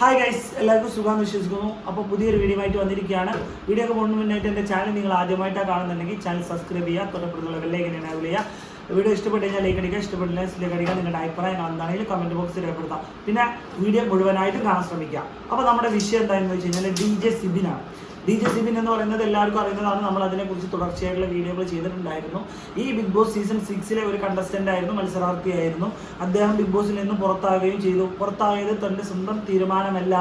Hi guys എല്ലാവർക്കും സുഖം വിശ്വസിക്കുന്നു. അപ്പോൾ പുതിയൊരു വീഡിയോ ആയിട്ട് വന്നിരിക്കുകയാണ്. വീഡിയോ ഒക്കെ പോകുന്ന മുന്നായിട്ട് എന്റെ ചാനൽ നിങ്ങൾ ആദ്യമായിട്ടാണ് കാണുന്നുണ്ടെങ്കിൽ ചാനൽ സബ്സ്ക്രൈബ് ചെയ്യുക തൊട്ടപ്പുറത്തുള്ള ബെല്ലൈക്കൻ ഞാൻ ചെയ്യുക. വീഡിയോ ഇഷ്ടപ്പെട്ട് കഴിഞ്ഞാൽ ലൈക്ക് അടിക്കുക ഇഷ്ടപ്പെട്ടില്ല ലൈക്ക് അടിക്കുക നിങ്ങളുടെ അഭിപ്രായം എന്താണെങ്കിലും കമന്റ് ബോക്സിൽ രേഖപ്പെടുത്താം. പിന്നെ വീഡിയോ മുഴുവനായിട്ടും കാണാൻ ശ്രമിക്കുക. അപ്പോൾ നമ്മുടെ വിഷയം എന്താണെന്ന് വെച്ച് കഴിഞ്ഞാൽ ഡി ജെ സിബിനാണ് ഡി ജെ സിബിൻ എന്ന് പറയുന്നത് എല്ലാവർക്കും അറിയുന്നതാണ്. നമ്മൾ അതിനെക്കുറിച്ച് തുടർച്ചയായിട്ടുള്ള വീഡിയോകൾ ചെയ്തിട്ടുണ്ടായിരുന്നു. ഈ ബിഗ് ബോസ് സീസൺ സിക്സിലെ ഒരു കണ്ടസ്റ്റന്റ് ആയിരുന്നു മത്സരാർത്ഥിയായിരുന്നു അദ്ദേഹം ബിഗ് ബോസിൽ നിന്ന് പുറത്താകുകയും ചെയ്തു. പുറത്തായത് തന്റെ സ്വന്തം തീരുമാനമല്ല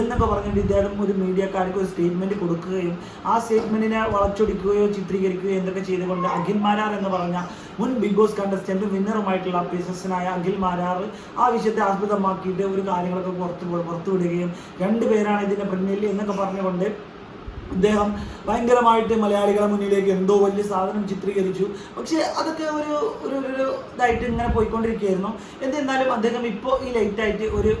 എന്നൊക്കെ പറഞ്ഞിട്ട് ഇദ്ദേഹം ഒരു മീഡിയക്കാർക്ക് ഒരു സ്റ്റേറ്റ്മെന്റ് കൊടുക്കുകയും ആ സ്റ്റേറ്റ്മെന്റിനെ വളച്ചൊടിക്കുകയോ ചിത്രീകരിക്കുകയോ എന്തൊക്കെ ചെയ്തുകൊണ്ട് അഖിൽ മാരാർ എന്ന് പറഞ്ഞ മുൻ ബിഗ് ബോസ് കണ്ടസ്റ്റന്റ് വിന്നറുമായിട്ടുള്ള ബിസിനസ്സിനായ അഖിൽ മാരാർ ആ വിഷയത്തെ ആസ്പദമാക്കിയിട്ട് ഒരു കാര്യങ്ങളൊക്കെ പുറത്തു പുറത്തുവിടുകയും രണ്ടുപേരാണ് ഇതിന്റെ പിന്നിൽ എന്നൊക്കെ പറഞ്ഞുകൊണ്ട് ഇദ്ദേഹം ഭയങ്കരമായിട്ട് മലയാളികളെ മുന്നിലേക്ക് എന്തോ വലിയ സാധനം ചിത്രീകരിച്ചു. പക്ഷെ അതൊക്കെ ഒരു ഒരു ഇതായിട്ട് ഇങ്ങനെ പോയിക്കൊണ്ടിരിക്കുകയായിരുന്നു. എന്നിരുന്നാലും അദ്ദേഹം ഇപ്പോൾ ഈ ലേറ്റായിട്ട് ഒരു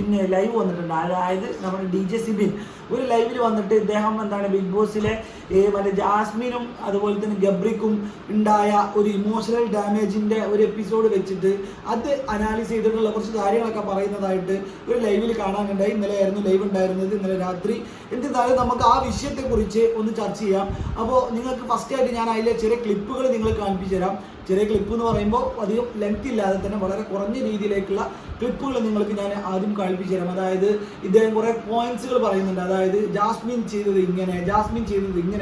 ഇന്ന് ലൈവ് വന്നിട്ടുണ്ട്. അതായത് നമ്മുടെ ഡി ജെ സിബിൻ. ഒരു ലൈവിൽ വന്നിട്ട് ഇദ്ദേഹം എന്താണ് ബിഗ് ബോസിലെ മറ്റേ ജാസ്മിനും അതുപോലെ തന്നെ ഗബ്രിക്കും ഉണ്ടായ ഒരു ഇമോഷണൽ ഡാമേജിന്റെ ഒരു എപ്പിസോഡ് വെച്ചിട്ട് അത് അനാലിസ് ചെയ്തിട്ടുള്ള കുറച്ച് കാര്യങ്ങളൊക്കെ പറയുന്നതായിട്ട് ഒരു ലൈവിൽ കാണാനുണ്ടായി. ഇന്നലെ ആയിരുന്നു ലൈവ് ഉണ്ടായിരുന്നത്. ഇന്നലെ രാത്രി. എന്നിരുന്നാലും നമുക്ക് ആ വിഷയത്തെ കുറിച്ച് ഒന്ന് ചർച്ച ചെയ്യാം. അപ്പോൾ നിങ്ങൾക്ക് ഫസ്റ്റ് ആയിട്ട് ഞാൻ അതിലെ ചെറിയ ക്ലിപ്പുകൾ നിങ്ങൾ കാണിപ്പിച്ചു തരാം. ചെറിയ ക്ലിപ്പ് എന്ന് പറയുമ്പോൾ അധികം ലെങ്ത് ഇല്ലാതെ തന്നെ വളരെ കുറഞ്ഞ രീതിയിലേക്കുള്ള ക്ലിപ്പുകൾ നിങ്ങൾക്ക് ഞാൻ ആദ്യം കാണിപ്പിച്ചു തരാം. അതായത് ഇദ്ദേഹം കുറേ പോയിന്റ്സുകൾ പറയുന്നുണ്ട്. അതായത് ജാസ്മിൻ ചെയ്തത് ഇങ്ങനെ ജാസ്മിൻ ചെയ്തത് ഇങ്ങനെയാണ്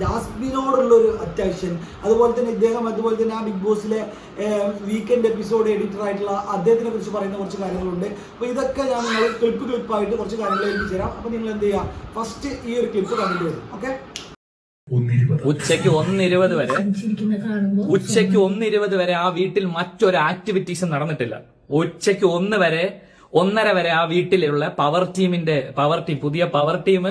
ജാസ്മിനോടുള്ള ഒരു അറ്റാക്ഷൻ. അതുപോലെ തന്നെ ഇദ്ദേഹം അതുപോലെ തന്നെ ആ ബിഗ് ബോസിലെ വീക്കെൻഡ് എപ്പിസോഡ് എഡിറ്റർ ആയിട്ടുള്ള അദ്ദേഹത്തിനെ കുറിച്ച് പറയുന്ന കുറച്ച് കാര്യങ്ങളുണ്ട്. അപ്പോൾ ഇതൊക്കെ ഞാൻ നിങ്ങൾ ക്ലിപ്പ് ക്ലിപ്പായിട്ട് കുറച്ച് കാര്യങ്ങൾ എഴുതി തരാം. അപ്പോൾ നിങ്ങൾ എന്ത് ചെയ്യുക ഫസ്റ്റ് ഈ ഒരു ക്ലിപ്പ് കണ്ടിട്ട് വരും. ഓക്കെ ഉച്ചയ്ക്ക് ഒന്നിരുപത് വരെ ഉച്ചയ്ക്ക് ഒന്നിരുപത് വരെ ആ വീട്ടിൽ മറ്റൊരു ആക്ടിവിറ്റീസും നടന്നിട്ടില്ല. ഉച്ചയ്ക്ക് ഒന്ന് വരെ ഒന്നര വരെ ആ വീട്ടിലുള്ള പവർ ടീമിന്റെ പവർ ടീം പുതിയ പവർ ടീം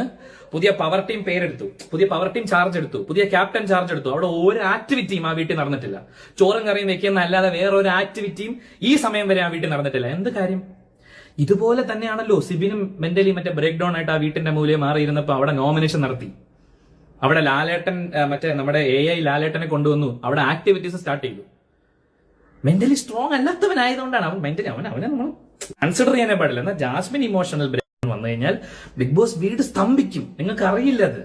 പുതിയ പവർ ടീം പേരെടുത്തു. പുതിയ പവർ ടീം ചാർജ് എടുത്തു. പുതിയ ക്യാപ്റ്റൻ ചാർജ് എടുത്തു. അവിടെ ഒരു ആക്ടിവിറ്റിയും ആ വീട്ടിൽ നടന്നിട്ടില്ല. ചോറും കറിയും വെക്കുന്ന അല്ലാതെ വേറെ ഒരു ആക്ടിവിറ്റിയും ഈ സമയം വരെ ആ വീട്ടിൽ നടന്നിട്ടില്ല. എന്ത് കാര്യം? ഇതുപോലെ തന്നെയാണല്ലോ സിബിനും മെന്റലി മറ്റേ ബ്രേക്ക് ഡൗൺ ആയിട്ട് ആ വീട്ടിന്റെ മൂല്യം മാറിയിരുന്നപ്പോൾ അവിടെ നോമിനേഷൻ നടത്തി. അവിടെ ലാലേട്ടൻ മറ്റേ നമ്മുടെ എ ഐ ലാലേട്ടനെ കൊണ്ടുവന്നു. അവിടെ ആക്ടിവിറ്റീസ് സ്റ്റാർട്ട് ചെയ്തു. മെന്റലി സ്ട്രോങ് അല്ലാത്തവനായതുകൊണ്ടാണ് അവൻ മെന്റലി അവൻ അവനെ നമ്മൾ കൺസിഡർ ചെയ്യാനേ പാടില്ല. എന്നാൽ ജാസ്മിൻ ഇമോഷണൽ ബ്രേക്ക് വന്നു കഴിഞ്ഞാൽ ബിഗ് ബോസ് വീട് സ്തംഭിക്കും. നിങ്ങൾക്ക് അറിയില്ല അത്.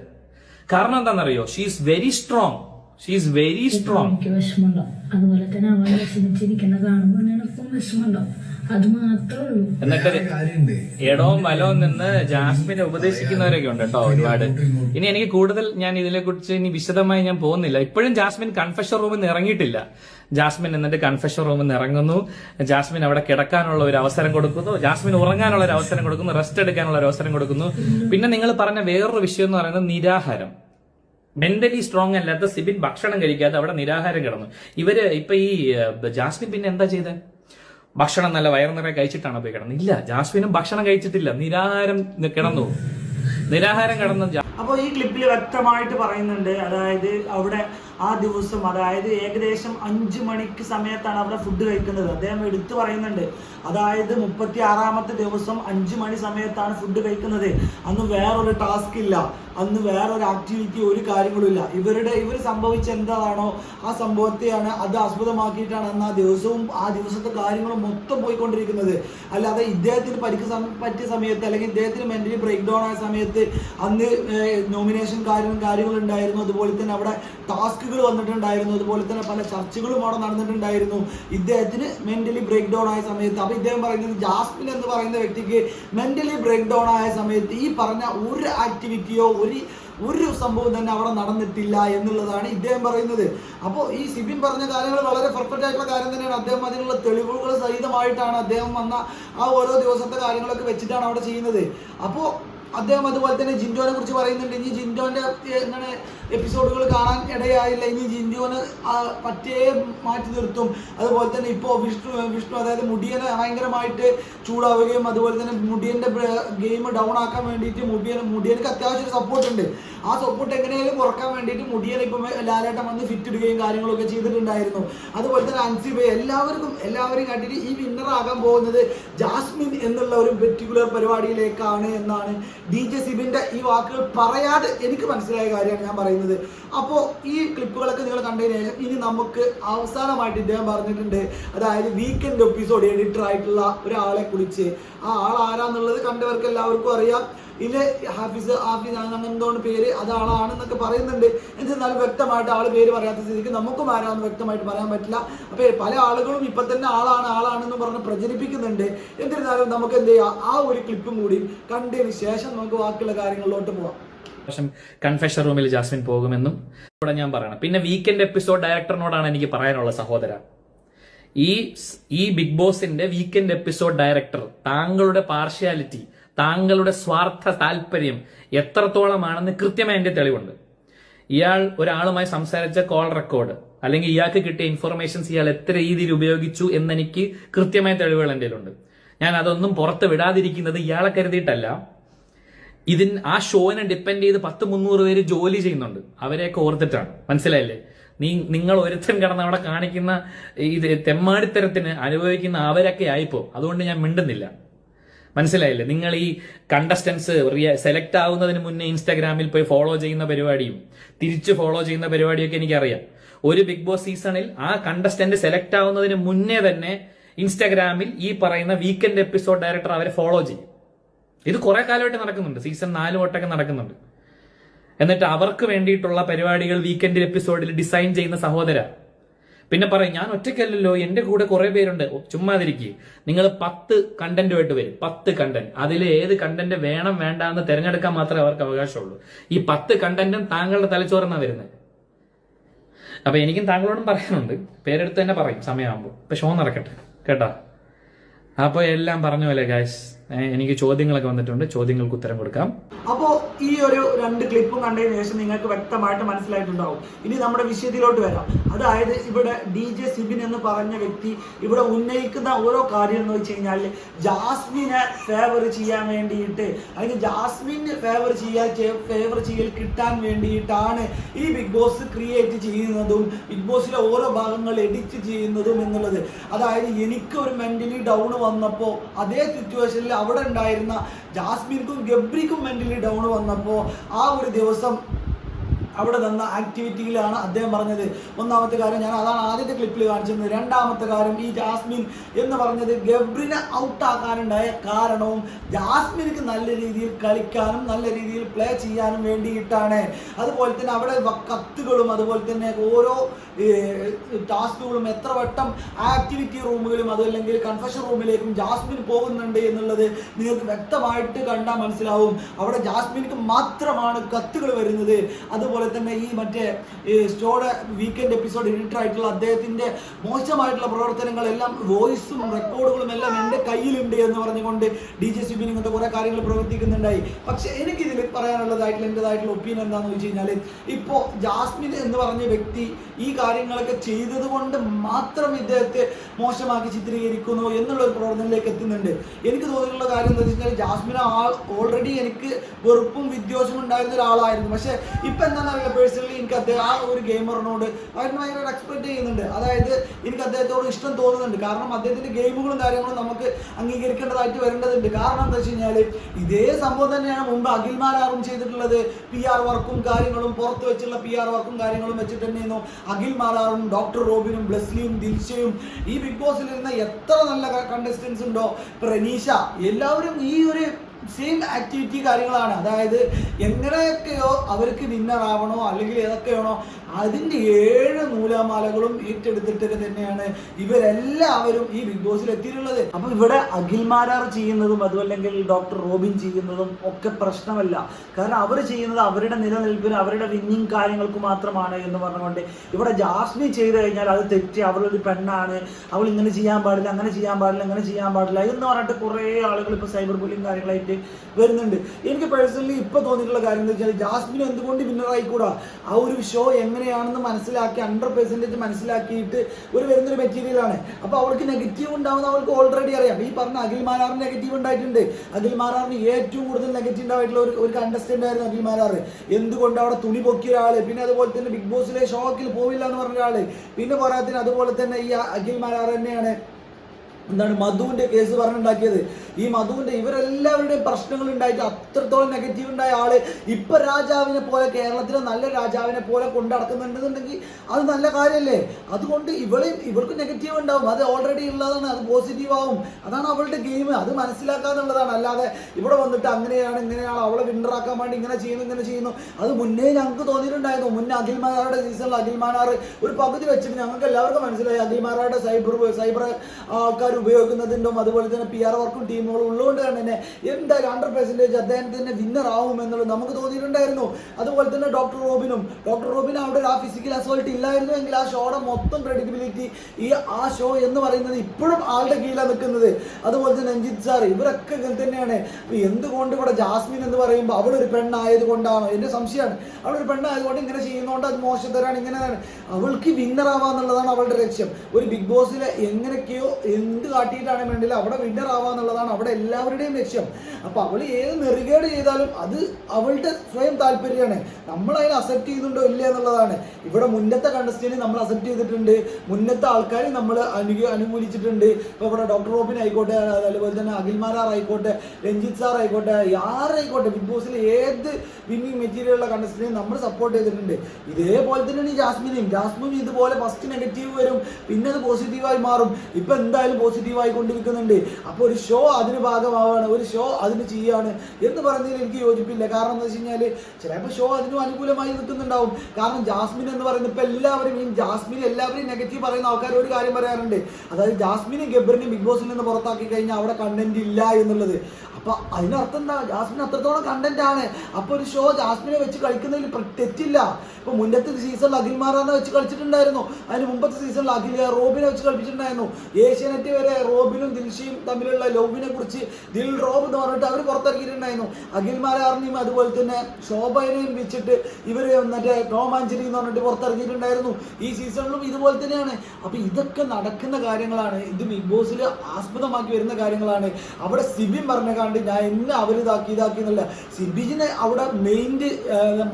കാരണം എന്താണെന്നറിയോ? She is very strong she is very strong എനിക്ക് വിഷമമുണ്ടോ. അതുപോലെ തന്നെ അവളെ വിഷമിച്ചിരിക്കുന്ന കാണുമ്പോൾ എനിക്കും വിഷമമുണ്ടാവും അത് മാത്രമേ ഉള്ളൂ. എന്നിട്ട് കാര്യണ്ട് ഇടവും വലവും നിന്ന് ജാസ്മിനെ ഉപദേശിക്കുന്നവരൊക്കെ ഉണ്ട് കേട്ടോ ഒരുപാട്. ഇനി എനിക്ക് കൂടുതൽ ഞാൻ ഇതിനെ കുറിച്ച് ഇനി വിശദമായി ഞാൻ പോകുന്നില്ല. ഇപ്പോഴും ജാസ്മിൻ കൺഫെഷൻ റൂമിൽ നിന്ന് ഇറങ്ങിയിട്ടില്ല. ജാസ്മിൻ എന്നിട്ട് കൺഫെഷൻ റൂമിൽ നിന്ന് ഇറങ്ങുന്നു. ജാസ്മിൻ അവിടെ കിടക്കാനുള്ള ഒരു അവസരം കൊടുക്കുന്നു. ജാസ്മിൻ ഉറങ്ങാനുള്ള ഒരു അവസരം കൊടുക്കുന്നു. റെസ്റ്റ് എടുക്കാനുള്ള ഒരു അവസരം കൊടുക്കുന്നു. പിന്നെ നിങ്ങൾ പറഞ്ഞ വേറൊരു വിഷയം എന്ന് പറയുന്നത് നിരാഹാരം. മെന്റലി സ്ട്രോങ് അല്ലാത്ത സിബിൻ ഭക്ഷണം കഴിക്കാതെ അവിടെ നിരാഹാരം കിടന്നു. ഇവർ ഇപ്പൊ ഈ ജാസ്മിൻ പിന്നെ എന്താ ചെയ്തത് ഭക്ഷണം നല്ല വയറു നിറയെ കഴിച്ചിട്ടാണ് പോയി കിടന്നത് ഇല്ല ജാസ്മിനും ഭക്ഷണം കഴിച്ചിട്ടില്ല. നിരാഹാരം കിടന്നു. നിരാഹാരം കിടന്ന അപ്പൊ അപ്പോൾ ഈ ക്ലിപ്പിൽ വ്യക്തമായിട്ട് പറയുന്നുണ്ട് അതായത് അവിടെ ആ ദിവസം അതായത് ഏകദേശം അഞ്ചു മണിക്ക് സമയത്താണ് അവിടെ ഫുഡ് കഴിക്കുന്നത്. അദ്ദേഹം എടുത്തു പറയുന്നുണ്ട് അതായത് മുപ്പത്തി ആറാമത്തെ ദിവസം അഞ്ചു മണി സമയത്താണ് ഫുഡ് കഴിക്കുന്നത്. അന്ന് വേറൊരു ടാസ്ക് ഇല്ല അന്ന് വേറൊരു ആക്ടിവിറ്റി ഒരു കാര്യങ്ങളും ഇല്ല ഇവരുടെ ഇവർ സംഭവിച്ച എന്താണോ ആ സംഭവത്തെയാണ് അത് ആസ്പദമാക്കിയിട്ടാണ് അന്ന് ആ ദിവസവും ആ ദിവസത്തെ കാര്യങ്ങളും മൊത്തം പോയിക്കൊണ്ടിരിക്കുന്നത്. അല്ലാതെ ഇദ്ദേഹത്തിന് പരിക്ക് പറ്റിയ സമയത്ത് അല്ലെങ്കിൽ ഇദ്ദേഹത്തിന് മെന്റലി ബ്രേക്ക് ഡൗൺ ആയ സമയത്ത് അന്ന് നോമിനേഷൻ കാര്യം കാര്യങ്ങളുണ്ടായിരുന്നു അതുപോലെ തന്നെ അവിടെ ടാസ്കുകൾ വന്നിട്ടുണ്ടായിരുന്നു. അതുപോലെ തന്നെ പല ചർച്ചകളും അവിടെ നടന്നിട്ടുണ്ടായിരുന്നു. ഇദ്ദേഹത്തിന് മെന്റലി ബ്രേക്ക് ഡൗൺ ആയ സമയത്ത് അപ്പൊ ഇദ്ദേഹം പറയുന്നത് ജാസ്മിൻ എന്ന് പറയുന്ന വ്യക്തിക്ക് മെന്റലി ബ്രേക്ക് ഡൗൺ ആയ സമയത്ത് ഈ പറഞ്ഞ ഒരു ആക്ടിവിറ്റിയോ ഒരു ഒരു സംഭവം തന്നെ അവിടെ നടന്നിട്ടില്ല എന്നുള്ളതാണ് ഇദ്ദേഹം പറയുന്നത്. അപ്പോൾ ഈ സിബിൻ പറഞ്ഞ കാര്യങ്ങൾ വളരെ പെർഫെക്റ്റ് ആയിട്ടുള്ള കാര്യം തന്നെയാണ്. അദ്ദേഹം അതിനുള്ള തെളിവുകൾ സഹിതമായിട്ടാണ് അദ്ദേഹം വന്ന ആ ഓരോ ദിവസത്തെ കാര്യങ്ങളൊക്കെ വെച്ചിട്ടാണ് അവിടെ ചെയ്യുന്നത്. അപ്പോൾ അദ്ദേഹം അതുപോലെ തന്നെ ജിൻഡോനെ കുറിച്ച് പറയുന്നുണ്ട്. ഇനി ജിൻഡോന്റെ ഇങ്ങനെ എപ്പിസോഡുകൾ കാണാൻ ഇടയായില്ല. ഇനി ജിൻഡോന് പറ്റേ മാറ്റി നിർത്തും. അതുപോലെ തന്നെ ഇപ്പോൾ വിഷ്ണു വിഷ്ണു അതായത് മുടിയനെ ഭയങ്കരമായിട്ട് ചൂടാവുകയും അതുപോലെ തന്നെ മുടിയന്റെ ഗെയിം ഡൗൺ ആക്കാൻ വേണ്ടിയിട്ട് മുടിയൻ മുടിയനക്ക് അത്യാവശ്യം സപ്പോർട്ട് ഉണ്ട്. ആ സപ്പോർട്ട് എങ്ങനെയാലും കുറയ്ക്കാൻ വേണ്ടിയിട്ട് മുടിയൻ ഇപ്പം ലാലേട്ടം വന്ന് ഫിറ്റ് ഇടുകയും കാര്യങ്ങളൊക്കെ ചെയ്തിട്ടുണ്ടായിരുന്നു. അതുപോലെ തന്നെ അൻസിബെ എല്ലാവർക്കും എല്ലാവരും കണ്ടിട്ട് ഈ വിന്നർ ആകാൻ പോകുന്നത് ജാസ്മിൻ എന്നുള്ള ഒരു പെർട്ടിക്കുലർ പരിപാടിയിലേക്കാണ് എന്നാണ് ഡി ജെ സിബിന്റെ ഈ വാക്കുകൾ പറയാതെ എനിക്ക് മനസ്സിലായ കാര്യമാണ് ഞാൻ പറയുന്നത്. അപ്പോൾ ഈ ക്ലിപ്പുകളൊക്കെ നിങ്ങൾ കണ്ടതിന് ശേഷം ഇനി നമുക്ക് അവസാനമായിട്ട് ഇദ്ദേഹം പറഞ്ഞിട്ടുണ്ട്. അതായത് വീക്കെൻഡ് എപ്പിസോഡ് എഡിറ്റർ ആയിട്ടുള്ള ഒരാളെ കുറിച്ച്. ആ ആൾ ആരാന്നുള്ളത് കണ്ടവർക്ക് എല്ലാവർക്കും അറിയാം. ഇല്ല ഹാഫിസ് ഹാഫിസ് അങ്ങനെ എന്തോന്ന് പേര്? അത് ആളാണെന്നൊക്കെ പറയുന്നുണ്ട്. എന്നിരുന്നാലും വ്യക്തമായിട്ട് ആൾ പേര് പറയാത്ത സ്ഥിതിക്ക് നമുക്കും ആരാന്ന് വ്യക്തമായിട്ട് പറയാൻ പറ്റില്ല. അപ്പൊ പല ആളുകളും ഇപ്പൊ തന്നെ ആളാണ് ആളാണെന്ന് പറഞ്ഞ് പ്രചരിപ്പിക്കുന്നുണ്ട്. എന്നിരുന്നാലും നമുക്ക് എന്ത് ചെയ്യാം? ആ ഒരു ക്ലിപ്പും കൂടി കണ്ടതിന് ശേഷം നമുക്ക് ബാക്കിയുള്ള കാര്യങ്ങളിലോട്ട് പോവാം. കൺഫെഷൻ റൂമിൽ ജാസ്മിൻ പോകുമെന്നും ഇവിടെ ഞാൻ പറയണം. പിന്നെ വീക്കെൻഡ് എപ്പിസോഡ് ഡയറക്ടറിനോടാണ് എനിക്ക് പറയാനുള്ള സഹോദര. ഈ ഈ ബിഗ് ബോസിന്റെ വീക്കെൻഡ് എപ്പിസോഡ് ഡയറക്ടർ താങ്കളുടെ പാർഷ്യാലിറ്റി താങ്കളുടെ സ്വാർത്ഥ താല്പര്യം എത്രത്തോളമാണെന്ന് കൃത്യമായി എന്റെ തെളിവുണ്ട്. ഇയാൾ ഒരാളുമായി സംസാരിച്ച കോൾ റെക്കോർഡ് അല്ലെങ്കിൽ ഇയാൾക്ക് കിട്ടിയ ഇൻഫർമേഷൻസ് ഇയാൾ എത്ര രീതിയിൽ ഉപയോഗിച്ചു എന്നെനിക്ക് കൃത്യമായ തെളിവുകൾ എന്റെ ഉണ്ട് ഞാൻ അതൊന്നും പുറത്ത് വിടാതിരിക്കുന്നത് ഇയാളെ കരുതിയിട്ടല്ല. ഇതിൻ ആ ഷോനെ ഡിപ്പെൻഡ് ചെയ്ത് പത്ത് മുന്നൂറ് പേര് ജോലി ചെയ്യുന്നുണ്ട്. അവരെയൊക്കെ ഓർത്തിട്ടാണ്. മനസ്സിലായില്ലേ? നീ നിങ്ങൾ ഒരുത്തൻ കിടന്ന് അവിടെ കാണിക്കുന്ന ഇത് തെമ്മാടിത്തരത്തിന് അനുഭവിക്കുന്ന അവരൊക്കെ ആയിപ്പോ. അതുകൊണ്ട് ഞാൻ മിണ്ടുന്നില്ല. മനസ്സിലായില്ലേ? നിങ്ങൾ ഈ കണ്ടസ്റ്റൻസ് സെലക്ട് ആവുന്നതിന് മുന്നേ ഇൻസ്റ്റാഗ്രാമിൽ പോയി ഫോളോ ചെയ്യുന്ന പരിപാടിയും തിരിച്ച് ഫോളോ ചെയ്യുന്ന പരിപാടിയൊക്കെ എനിക്കറിയാം. ഒരു ബിഗ് ബോസ് സീസണിൽ ആ കണ്ടസ്റ്റന്റ് സെലക്ട് ആവുന്നതിന് മുന്നേ തന്നെ ഇൻസ്റ്റാഗ്രാമിൽ ഈ പറയുന്ന വീക്കെൻഡ് എപ്പിസോഡ് ഡയറക്ടർ അവരെ ഫോളോ ചെയ്യും. ഇത് കുറെ കാലമായിട്ട് നടക്കുന്നുണ്ട്. സീസൺ നാല് തൊട്ടൊക്കെ നടക്കുന്നുണ്ട്. എന്നിട്ട് അവർക്ക് വേണ്ടിയിട്ടുള്ള പരിപാടികൾ വീക്കെൻഡ് എപ്പിസോഡിൽ ഡിസൈൻ ചെയ്യുന്ന സഹോദര. പിന്നെ പറയും ഞാൻ ഒറ്റയ്ക്കല്ലല്ലോ എന്റെ കൂടെ കുറെ പേരുണ്ട്. ചുമ്മാതിരിക്കുക നിങ്ങൾ പത്ത് കണ്ടന്റുമായിട്ട് വരും. പത്ത് കണ്ടന്റ്. അതിൽ ഏത് കണ്ടന്റ് വേണം വേണ്ട എന്ന് തിരഞ്ഞെടുക്കാൻ മാത്രമേ അവർക്ക് അവകാശമുള്ളൂ. ഈ പത്ത് കണ്ടന്റും താങ്കളുടെ തലച്ചോറന്നാ വരുന്നത് അപ്പൊ എനിക്കും താങ്കളോടും പറയാനുണ്ട്. പേരെടുത്ത് തന്നെ പറയും സമയമാകുമ്പോൾ. ഇപ്പൊ ഷോ നടക്കട്ടെ. കേട്ടാ? അപ്പൊ എല്ലാം പറഞ്ഞ പോലെ ഗായ്സ് എനിക്ക് ചോദ്യങ്ങളൊക്കെ വന്നിട്ടുണ്ട്. ചോദ്യങ്ങൾക്ക് ഉത്തരം കൊടുക്കാം. അപ്പോൾ ഈ ഒരു രണ്ട് ക്ലിപ്പും കണ്ടതിന് ശേഷം നിങ്ങൾക്ക് വ്യക്തമായിട്ട് മനസ്സിലായിട്ടുണ്ടാവും. ഇനി നമ്മുടെ വിഷയത്തിലോട്ട് വരാം. അതായത് ഇവിടെ ഡി ജെ സിബിൻ എന്ന് പറഞ്ഞ വ്യക്തി ഇവിടെ ഉന്നയിക്കുന്ന ഓരോ കാര്യം എന്ന് വെച്ച് കഴിഞ്ഞാൽ ജാസ്മിനെ ഫേവർ ചെയ്യാൻ വേണ്ടിയിട്ട് അതിന് ജാസ്മിന് ഫേവർ ചെയ്യാൻ ഫേവർ ചെയ്യൽ കിട്ടാൻ വേണ്ടിയിട്ടാണ് ഈ ബിഗ് ബോസ് ക്രിയേറ്റ് ചെയ്യുന്നതും ബിഗ് ബോസിലെ ഓരോ ഭാഗങ്ങൾ എഡിറ്റ് ചെയ്യുന്നതും എന്നുള്ളത്. അതായത് എനിക്ക് ഒരു മെന്റലി ഡൗൺ വന്നപ്പോൾ അതേ സിറ്റുവേഷനിൽ അവിടെ ഉണ്ടായിരുന്ന ജാസ്മിൻക്കും ഗബ്രിക്കും മെന്റലി ഡൗൺ വന്നപ്പോൾ ആ ഒരു ദിവസം അവിടെ നിന്ന ആക്ടിവിറ്റിയിലാണ് അദ്ദേഹം പറഞ്ഞത്. ഒന്നാമത്തെ കാര്യം ഞാൻ അതാണ് ആദ്യത്തെ ക്ലിപ്പിൽ കാണിച്ചിരുന്നത്. രണ്ടാമത്തെ കാര്യം ഈ ജാസ്മിൻ എന്ന് പറഞ്ഞത് ഗബ്രിനെ ഔട്ടാക്കാനുണ്ടായ കാരണവും ജാസ്മിനിക്ക് നല്ല രീതിയിൽ കളിക്കാനും നല്ല രീതിയിൽ പ്ലേ ചെയ്യാനും വേണ്ടിയിട്ടാണ്. അതുപോലെ തന്നെ അവിടെ കത്തുകളും അതുപോലെ തന്നെ ഓരോ ടാസ്കുകളും എത്ര വട്ടം ആക്ടിവിറ്റി റൂമുകളും അതല്ലെങ്കിൽ കൺഫഷൻ റൂമിലേക്കും ജാസ്മിൻ പോകുന്നുണ്ട് എന്നുള്ളത് നിങ്ങൾക്ക് വ്യക്തമായിട്ട് കണ്ടാൽ മനസ്സിലാവും. അവിടെ ജാസ്മിനിക്ക് മാത്രമാണ് കത്തുകൾ വരുന്നത്. അതുപോലെ തന്നെ ഈ മറ്റേ ഈ സ്റ്റോയുടെ വീക്കെൻഡ് എപ്പിസോഡ് എഡിറ്റർ ആയിട്ടുള്ള അദ്ദേഹത്തിന്റെ മോശമായിട്ടുള്ള പ്രവർത്തനങ്ങളെല്ലാം വോയിസും റെക്കോർഡുകളും എല്ലാം എന്റെ കയ്യിലുണ്ട് എന്ന് പറഞ്ഞുകൊണ്ട് ഡി ജെ സിബിൻ ഇങ്ങനത്തെ കുറെ കാര്യങ്ങൾ പ്രവർത്തിക്കുന്നുണ്ടായി. പക്ഷെ എനിക്കിതിൽ പറയാനുള്ളതായിട്ടുള്ള എന്റെതായിട്ടുള്ള ഒപ്പീനിയൻ എന്താണെന്ന് വെച്ച് കഴിഞ്ഞാൽ ഇപ്പോൾ ജാസ്മിൻ എന്ന് പറഞ്ഞ വ്യക്തി ഈ കാര്യങ്ങളൊക്കെ ചെയ്തത് കൊണ്ട് മാത്രം ഇദ്ദേഹത്തെ മോശമാക്കി ചിത്രീകരിക്കുന്നു എന്നുള്ള ഒരു പ്രവർത്തനത്തിലേക്ക് എത്തുന്നുണ്ട്. എനിക്ക് തോന്നിയിട്ടുള്ള കാര്യം എന്താ വെച്ചാൽ കഴിഞ്ഞാൽ ജാസ്മിൻ ആൾ ഓൾറെഡി എനിക്ക് വെറുപ്പും വിദ്വേഷവും ഉണ്ടായിരുന്ന ഒരാളായിരുന്നു. പക്ഷെ ഇപ്പൊ എന്താണെന്ന് അറിയില്ല പേഴ്സണലി എനിക്ക് അദ്ദേഹം ആ ഒരു ഗെയിമറിനോട് അവൻ ഭയങ്കര എക്സ്പെക്ട് ചെയ്യുന്നുണ്ട്. അതായത് എനിക്ക് അദ്ദേഹത്തോട് ഇഷ്ടം തോന്നുന്നുണ്ട്. കാരണം അദ്ദേഹത്തിന്റെ ഗെയിമുകളും കാര്യങ്ങളും നമുക്ക് അംഗീകരിക്കേണ്ടതായിട്ട് വരേണ്ടതുണ്ട്. കാരണം എന്താ വെച്ച് ഇതേ സംഭവം തന്നെയാണ് മുമ്പ് അഖിൽമാരാറും ചെയ്തിട്ടുള്ളത്. പി ആർ വർക്കും കാര്യങ്ങളും പുറത്ത് വെച്ചുള്ള പി ആർ വർക്കും കാര്യങ്ങളും വെച്ചിട്ട് തന്നെയായിരുന്നു അഖിൽ മാലാറും ഡോക്ടർ റോബിനും ബ്ലസ്ലിയും ദിൽഷയും ഈ ബിഗ് ബോസിൽ ഇരുന്ന എത്ര നല്ല കണ്ടസ്റ്റൻസ് ഉണ്ടോ? പ്രനീഷ എല്ലാവരും ഈ ഒരു സെയിം ആക്ടിവിറ്റി കാര്യങ്ങളാണ്. അതായത് എങ്ങനെയൊക്കെയോ അവർക്ക് വിന്നർ അല്ലെങ്കിൽ ഏതൊക്കെയാണോ അതിന്റെ ഏഴ് നൂലാമാലകളും ഏറ്റെടുത്തിട്ടൊക്കെ തന്നെയാണ് ഇവരെല്ലാവരും ഈ ബിഗ് ബോസിൽ എത്തിയിട്ടുള്ളത്. അപ്പൊ ഇവിടെ അഖിൽമാരാർ ചെയ്യുന്നതും അതുമല്ലെങ്കിൽ ഡോക്ടർ റോബിൻ ചെയ്യുന്നതും ഒക്കെ പ്രശ്നമല്ല. കാരണം അവർ ചെയ്യുന്നത് അവരുടെ നിലനിൽപ്പിന് അവരുടെ വിന്നിങ് കാര്യങ്ങൾക്ക് മാത്രമാണ് എന്ന് പറഞ്ഞുകൊണ്ട് ഇവിടെ ജാസ്മി ചെയ്തു കഴിഞ്ഞാൽ അത് തെറ്റി അവളൊരു പെണ്ണാണ് അവൾ ഇങ്ങനെ ചെയ്യാൻ പാടില്ല അങ്ങനെ ചെയ്യാൻ പാടില്ല അങ്ങനെ ചെയ്യാൻ പാടില്ല എന്ന് പറഞ്ഞിട്ട് കുറേ ആളുകൾ ഇപ്പോൾ സൈബർ ബുള്ളിങ് കാര്യങ്ങളായിട്ട് വരുന്നുണ്ട്. എനിക്ക് പേഴ്സണലി ഇപ്പൊ തോന്നിയിട്ടുള്ള കാര്യം എന്താ വെച്ചാൽ ജാസ്മിൻ എന്തുകൊണ്ട് വിന്നറായിക്കൂടാ? ആ ഒരു ഷോ എങ്ങനെയാണെന്ന് മനസ്സിലാക്കി ഹൺഡ്രഡ് പെർസെന്റേജ് മനസ്സിലാക്കിയിട്ട് ഒരു വരുന്നൊരു മെറ്റീരിയലാണ് അപ്പോൾ അവൾക്ക് നെഗറ്റീവ് ഉണ്ടാവുന്ന അവൾക്ക് ഓൾറെഡി അറിയാം. ഈ പറഞ്ഞ അഖിൽ മാരാറിന് നെഗറ്റീവ് ഉണ്ടായിട്ടുണ്ട്. അഖിൽ മാരാറിന് ഏറ്റവും കൂടുതൽ നെഗറ്റീവ് ഉണ്ടായിട്ടുള്ള ഒരു ഒരു ആയിരുന്നു അഖിൽ മാരാറ് എന്തുകൊണ്ട് അവിടെ തുണി പൊക്കിയ ഒരാൾ പിന്നെ അതുപോലെ തന്നെ ബിഗ് ബോസിലെ ഷോക്കിൽ പോവില്ല എന്ന് പറഞ്ഞ ഒരാൾ പിന്നെ പോരാത്തിന് അതുപോലെ തന്നെ ഈ അഖിൽ മാരാർ തന്നെയാണ് എന്താണ് മധുവിന്റെ കേസ് പറഞ്ഞുണ്ടാക്കിയത്. ഈ മധുവിന്റെ ഇവരെല്ലാവരുടെയും പ്രശ്നങ്ങൾ ഉണ്ടായിട്ട് അത്രത്തോളം നെഗറ്റീവ് ഉണ്ടായ ആൾ ഇപ്പൊ രാജാവിനെ പോലെ കേരളത്തിലെ നല്ല രാജാവിനെ പോലെ കൊണ്ടടക്കുന്നുണ്ടെന്നുണ്ടെങ്കിൽ അത് നല്ല കാര്യമല്ലേ അതുകൊണ്ട് ഇവൾ ഇവൾക്ക് നെഗറ്റീവ് ഉണ്ടാവും. അത് ഓൾറെഡി ഉള്ളതാണ് അത് പോസിറ്റീവ് ആവും. അതാണ് അവളുടെ ഗെയിം അത് മനസ്സിലാക്കാന്നുള്ളതാണ് അല്ലാതെ ഇവിടെ വന്നിട്ട് അങ്ങനെയാണ് ഇങ്ങനെയാണ് അവളെ വിന്നറാക്കാൻ വേണ്ടി ഇങ്ങനെ ചെയ്യുന്നു ഇങ്ങനെ ചെയ്യുന്നു. അത് മുന്നേ ഞങ്ങൾക്ക് തോന്നിയിട്ടുണ്ടായിരുന്നു. മുന്നേ അഖിൽമാരുടെ സീസണിൽ അഖിൽമാരാർ ഒരു പകുതി വെച്ചിട്ട് ഞങ്ങൾക്ക് എല്ലാവർക്കും മനസ്സിലായി. അഖിൽമാരുടെ സൈബർ സൈബർ ആൾക്കാർ ഉപയോഗിക്കുന്നതിന്റെയും അതുപോലെ തന്നെ പി ആർ വർക്കും ടീമുകളും ഉള്ളതുകൊണ്ട് തന്നെ എന്തായാലും ഹൺഡ്രഡ് പെർസെന്റേജ് അദ്ദേഹത്തിന് വിന്നർ ആവും എന്നുള്ളത് നമുക്ക് തോന്നിയിട്ടുണ്ടായിരുന്നു. അതുപോലെ തന്നെ ഡോക്ടർ റോബിനും ഡോക്ടർ റോബിന് അവിടെ ഒരു ആ ഫിസിക്കൽ അസോൾട്ട് ഇല്ലായിരുന്നു എങ്കിൽ ആ ഷോയുടെ മൊത്തം ക്രെഡിബിലിറ്റി ഈ ആ ഷോ എന്ന് പറയുന്നത് ഇപ്പോഴും ആളുടെ കീഴിലാണ് നിൽക്കുന്നത്. അതുപോലെ തന്നെ രഞ്ജിത് സാർ ഇവരൊക്കെ ഇങ്ങനെ തന്നെയാണ്. എന്തുകൊണ്ട് ഇവിടെ ജാസ്മിൻ എന്ന് പറയുമ്പോൾ അവളൊരു പെണ്ണായത് കൊണ്ടാണോ എന്റെ സംശയമാണ്. അവളൊരു പെണ്ണായതുകൊണ്ട് ഇങ്ങനെ ചെയ്യുന്നതുകൊണ്ട് അത് മോശത്തരാണ് ഇങ്ങനെ അവൾക്ക് വിന്നർ ആവാന്നുള്ളതാണ് അവളുടെ ലക്ഷ്യം. ഒരു ബിഗ് ബോസിലെ എങ്ങനെയൊക്കെയോ എന്ത് കാട്ടിയിട്ടാണ് വേണ്ടത് അവിടെ വിന്നർ ആവാന്നുള്ളതാണ് അവിടെ എല്ലാവരുടെയും ലക്ഷ്യം. അപ്പൊ അവൾ ഏത് നെറുകേട് ചെയ്താലും അത് അവളുടെ സ്വയം താല്പര്യമാണ്. നമ്മൾ അതിനെ അക്സെപ്റ്റ് ചെയ്യുന്നുണ്ടോ ഇല്ല എന്നുള്ളതാണ്. ഇവിടെ മുന്നത്തെ കണ്ടസ്റ്റിനെ നമ്മൾ അക്സെപ്റ്റ് ചെയ്തിട്ടുണ്ട്. മുന്നത്തെ ആൾക്കാരെ നമ്മൾ അനു അനുകൂലിച്ചിട്ടുണ്ട്. ഇപ്പൊ ഇവിടെ ഡോക്ടർ റോബിൻ ആയിക്കോട്ടെ അതുപോലെ തന്നെ അഖിൽമാരാർ ആയിക്കോട്ടെ രഞ്ജിത്ത് സാർ ആയിക്കോട്ടെ ആരായിക്കോട്ടെ ബിഗ് ബോസിൽ ഏത് വിന്നിങ് മെറ്റീരിയൽ ഉള്ള നമ്മൾ സപ്പോർട്ട് ചെയ്തിട്ടുണ്ട്. ഇതേപോലെ തന്നെയാണ് ജാസ്മിനെയും. ജാസ്മിൻ ഇതുപോലെ ഫസ്റ്റ് നെഗറ്റീവ് വരും പിന്നെ അത് പോസിറ്റീവായി മാറും. ഇപ്പൊ എന്തായാലും പോസിറ്റീവായി കൊണ്ടിരിക്കുന്നുണ്ട്. അപ്പോൾ ഒരു ഷോ അതിന് ഭാഗമാവാണ്. ഒരു ഷോ അതിന് ചെയ്യാണ് എന്ന് പറഞ്ഞതിൽ എനിക്ക് യോജിപ്പില്ല. കാരണം എന്താ വെച്ച് കഴിഞ്ഞാൽ ചിലപ്പോൾ ഷോ അതിനും അനുകൂലമായി നിൽക്കുന്നുണ്ടാവും. കാരണം ജാസ്മിൻ എന്ന് പറയുന്നത് ഇപ്പൊ എല്ലാവരും ഈ ജാസ്മിൻ എല്ലാവരും നെഗറ്റീവ് പറയുന്ന ആൾക്കാർ ഒരു കാര്യം പറയാറുണ്ട്. അതായത് ജാസ്മിനും ഗബ്ബറിനും ബിഗ് ബോസിൽ നിന്ന് പുറത്താക്കി കഴിഞ്ഞാൽ അവിടെ കണ്ടന്റ് ഇല്ല എന്നുള്ളത്. അപ്പൊ അതിനർത്ഥം എന്താ? ജാസ്മിൻ അത്രത്തോളം കണ്ടന്റ് ആണ്. അപ്പൊ ഒരു ഷോ ജാസ്മിനെ വെച്ച് കളിക്കുന്നതിൽ തെറ്റില്ല. ഇപ്പൊ മുന്നത്തെ സീസണിൽ അഖിൽമാറാനെ വെച്ച് കളിച്ചിട്ടുണ്ടായിരുന്നു. അതിന് മുമ്പത്തെ സീസണിൽ അഖിൽ റോബിനെ വെച്ച് കളിപ്പിച്ചിട്ടുണ്ടായിരുന്നു. ഏഷ്യാനെറ്റ് വരെ റോബിനും ദിൽഷിയും തമ്മിലുള്ള ലോബിനെ കുറിച്ച് ദിൽ റോബ് എന്ന് പറഞ്ഞിട്ട് അവർ പുറത്തിറക്കിയിട്ടുണ്ടായിരുന്നു. അഖിൽമാരാറിനെയും അതുപോലെ തന്നെ ശോഭനെയും വെച്ചിട്ട് ഇവർ മറ്റേ ടോമാഞ്ചേരി എന്ന് പറഞ്ഞിട്ട് പുറത്തിറക്കിയിട്ടുണ്ടായിരുന്നു. ഈ സീസണിലും ഇതുപോലെ തന്നെയാണ്. അപ്പൊ ഇതൊക്കെ നടക്കുന്ന കാര്യങ്ങളാണ്. ഇത് ബിഗ് ബോസിൽ ആസ്പദമാക്കി വരുന്ന കാര്യങ്ങളാണ്. അവിടെ സിബിൻ പറഞ്ഞ കണ്ട് ഞാൻ എന്നെ അവർ ഇതാക്കി ഇതാക്കി എന്നല്ല. സിബിജിന് അവിടെ മെയിന്റെ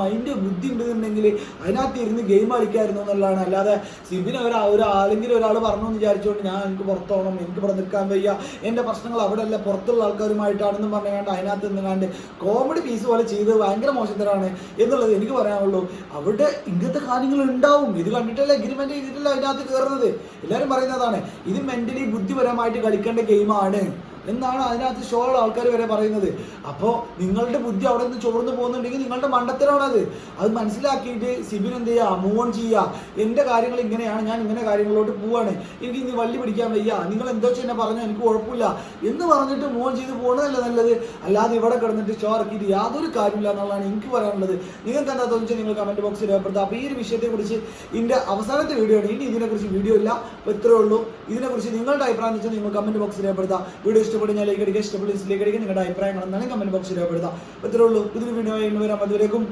മൈൻഡ് ബുദ്ധി ഉണ്ടെന്നുണ്ടെങ്കിൽ അതിനകത്ത് ഇരുന്ന് ഗെയിം കളിക്കായിരുന്നു എന്നുള്ളതാണ്. അല്ലാതെ സിബിന് ഒരു ഒരു ആരെങ്കിലും ഒരാൾ പറഞ്ഞു എന്ന് വിചാരിച്ചുകൊണ്ട് ഞാൻ എനിക്ക് പുറത്തോണം എനിക്ക് ഇവിടെ നിൽക്കാൻ വയ്യ എന്റെ പ്രശ്നങ്ങൾ അവിടെ അല്ല പുറത്തുള്ള ആൾക്കാരുമായിട്ടാണെന്ന് പറഞ്ഞുകൊണ്ട് അതിനകത്ത് നിന്നുകൊണ്ട് കോമഡി പീസ് പോലെ ചെയ്ത് ഭയങ്കര മോശത്തരാണ് എന്നുള്ളത് എനിക്ക് പറയാനുള്ളൂ. അവിടെ ഇങ്ങനത്തെ കാര്യങ്ങൾ ഉണ്ടാവും. ഇത് കണ്ടിട്ടല്ല എഗ്രിമെന്റ് ചെയ്തിട്ടല്ല അതിനകത്ത് കയറുന്നത് എല്ലാവരും പറയുന്നതാണ് ഇത് മെന്റലി ബുദ്ധിപരമായിട്ട് കളിക്കേണ്ട ഗെയിമാണ് എന്നാണ് അതിനകത്ത് ഷോയുള്ള ആൾക്കാർ വരെ പറയുന്നത്. അപ്പോൾ നിങ്ങളുടെ ബുദ്ധി അവിടെ നിന്ന് ചോർന്നു പോകുന്നുണ്ടെങ്കിൽ നിങ്ങളുടെ മണ്ടത്തിലാണത് അത് മനസ്സിലാക്കിയിട്ട് സിബിൻ എന്ത് ചെയ്യുക മൂവ് ചെയ്യുക എന്റെ കാര്യങ്ങൾ ഇങ്ങനെയാണ് ഞാൻ ഇങ്ങനെ കാര്യങ്ങളിലോട്ട് പോവാണ്. എനിക്ക് ഇനി വള്ളി പിടിക്കാൻ വയ്യ. നിങ്ങൾ എന്തോ വെച്ച് പറഞ്ഞു എനിക്ക് കുഴപ്പമില്ല. എന്ന് പറഞ്ഞിട്ട് മൂവ് ചെയ്ത് പോകണതല്ല നല്ലത്? അല്ലാതെ ഇവിടെ കിടന്നിട്ട് ഷോ ഇറക്കിയിട്ട് യാതൊരു കാര്യമില്ല എന്നുള്ളതാണ് എനിക്ക് പറയാനുള്ളത്. നിങ്ങൾക്ക് എന്താ തോന്നിച്ചാൽ നിങ്ങൾ കമന്റ് ബോക്സിൽ രേഖപ്പെടുത്തുക. അപ്പോൾ ഈ ഒരു വിഷയത്തെക്കുറിച്ച് ഇതിന്റെ അവസാനത്തെ വീഡിയോ ആണ്. ഇനി ഇതിനെക്കുറിച്ച് വീഡിയോ ഇല്ല. അപ്പോൾ ഇത്രേ ഉള്ളൂ. ഇതിനെക്കുറിച്ച് നിങ്ങളുടെ അഭിപ്രായം വെച്ചാൽ നിങ്ങൾ കമന്റ് ബോക്സിൽ രേഖപ്പെടുത്തുക. വീഡിയോ ഇഷ്ടപ്പെടുന്ന ലൈക്ക് അടിക്കുക ഇഷ്ടപ്പെടുന്ന ലൈക്ക് അടിക്കുക നിങ്ങളുടെ അഭിപ്രായങ്ങൾ എന്താണ് കമന്റ് ബോക്സിൽ രേഖപ്പെടുത്തുക ഇത്രേ ഉള്ളൂ. വീഡിയോ ആയി വരാം. അതുവരേക്കും